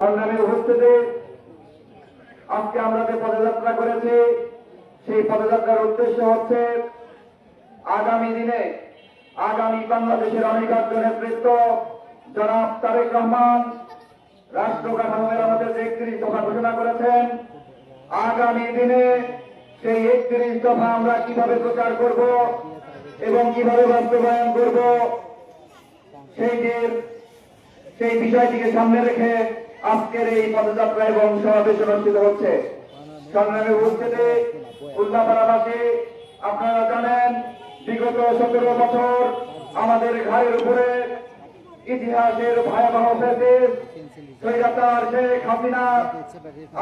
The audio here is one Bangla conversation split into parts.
সংগ্রামের উপস্থিতি, আজকে আমরা যে পদযাত্রা করেছি, সেই পদযাত্রার উদ্দেশ্য হচ্ছে আগামী দিনে আগামী বাংলাদেশের অনিবার্য নেতৃত্ব জনাব তারেক রহমান রাষ্ট্র কাঠামো মেরামতের যে একত্রিশ দফা ঘোষণা করেছেন, আগামী দিনে সেই একত্রিশ দফা আমরা কীভাবে প্রচার করব এবং কীভাবে বাস্তবায়ন করব, সেইটির সেই বিষয়টিকে সামনে রেখে আজকের এই পদযাত্রা এবং সমাবেশ অনুষ্ঠিত হচ্ছে। সংগ্রামে উপস্থিতি উল্লাপাড়াবাসী আপনারা জানেন, বিগত সতেরো বছর আমাদের ঘাড়ের উপরে ইতিহাসের ভয়াবহ শেখ হাসিনা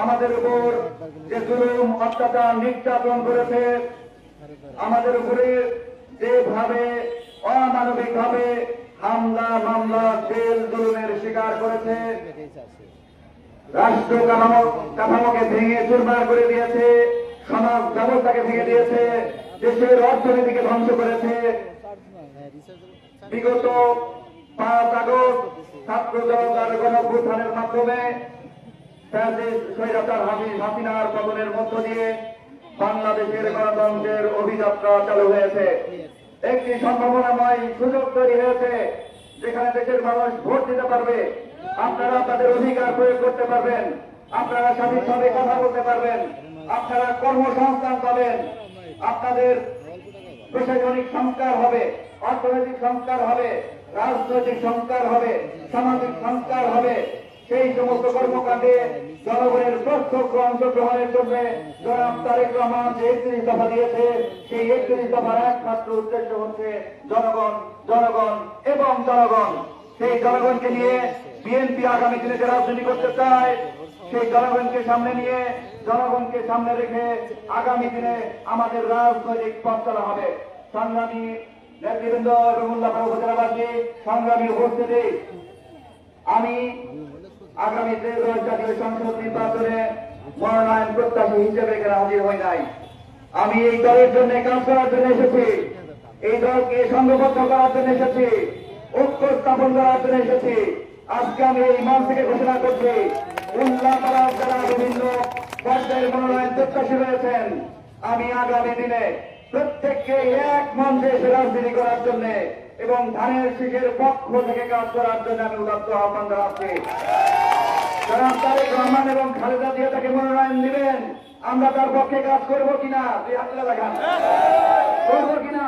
আমাদের উপর যে জুলুম, অত্যাচার, নির্যাতন করেছে, আমাদের উপরে যেভাবে অমানবিক ভাবে হামলা, মামলা, জেল জুলুমের শিকার করেছে। রাষ্ট্র কাঠামো, কাঠামোকে ভেঙে চুরমার করে দিয়েছে, সমাজ ব্যবস্থাকে ভেঙে দিয়েছে, দেশের অর্থনীতিকে ধ্বংস করেছে। বিগত পাঁচ আগস্ট ছাত্র জনতার গণভ্যুত্থানের মাধ্যমে স্বৈরাচার হাসিন হাসিনার পতনের মধ্য দিয়ে বাংলাদেশের গণতন্ত্রের অভিযাত্রা চালু হয়েছে। একটি সম্ভাবনাময় সুযোগ তৈরি হয়েছে, যেখানে দেশের মানুষ ভোট দিতে পারবে। আপনারা তাদের অধিকার প্রয়োগ করতে পারবেন। আপনারা স্বাধীনভাবে কথা বলতে পারবেন। আপনারা কর্মসংস্থান পাবেন। আপনাদের প্রশাসনিক সংস্কার হবে, অর্থনৈতিক সংস্কার হবে, রাজনৈতিক সংস্কার হবে, সামাজিক সংস্কার হবে। সেই সমস্ত কর্মকাণ্ডে জনগণের প্রত্যক্ষ অংশগ্রহণের জন্য জনাব তারেক রহমান যে একত্রিশ দফা দিয়েছে, সেই একত্রিশ দফার একমাত্র উদ্দেশ্য হচ্ছে জনগণ জনগণ এবং জনগণ। সেই জনগণকে নিয়ে বিএনপি আগামী দিনে যে রাজনীতি করতে চায়, সেই জনগণকে সামনে নিয়ে, জনগণকে সামনে রেখে আগামী দিনে আমাদের রাজনৈতিক পথ চলা হবে। সংগ্রামী নেতৃবৃন্দ উল্লাপাড়া উপজেলাবাসী, সংগ্রামী উপস্থিতি। আমি আগামী ত্রয়োদশ জাতীয় সংসদ নির্বাচনে মনোনয়ন প্রত্যাশী হিসেবে এখানে হাজির হই নাই। আমি এই দলের জন্য কাজ করার জন্য এসেছি। এই দলকে সংঘবদ্ধ করার জন্য এসেছি। ঐক্য স্থাপন করার জন্য এসেছি। আজকে আমি এই মঞ্চ থেকে ঘোষণা করছি যারা বিভিন্ন পর্যায়ের মনোনয়ন প্রত্যাশী রয়েছেন, আমি আগামী দিনে প্রত্যেককে এক মঞ্চে এসে রাজনীতি করার জন্য এবং ধানের শীষের পক্ষ থেকে কাজ করার জন্য আমি উদাত্ত আহ্বান জানাচ্ছি। যারা তারেক রহমান এবং খালেদা দিয়ে তাকে মনোনয়ন দিবেন, আমরা তার পক্ষে কাজ করব কিনা? দুই হাত করব কিনা?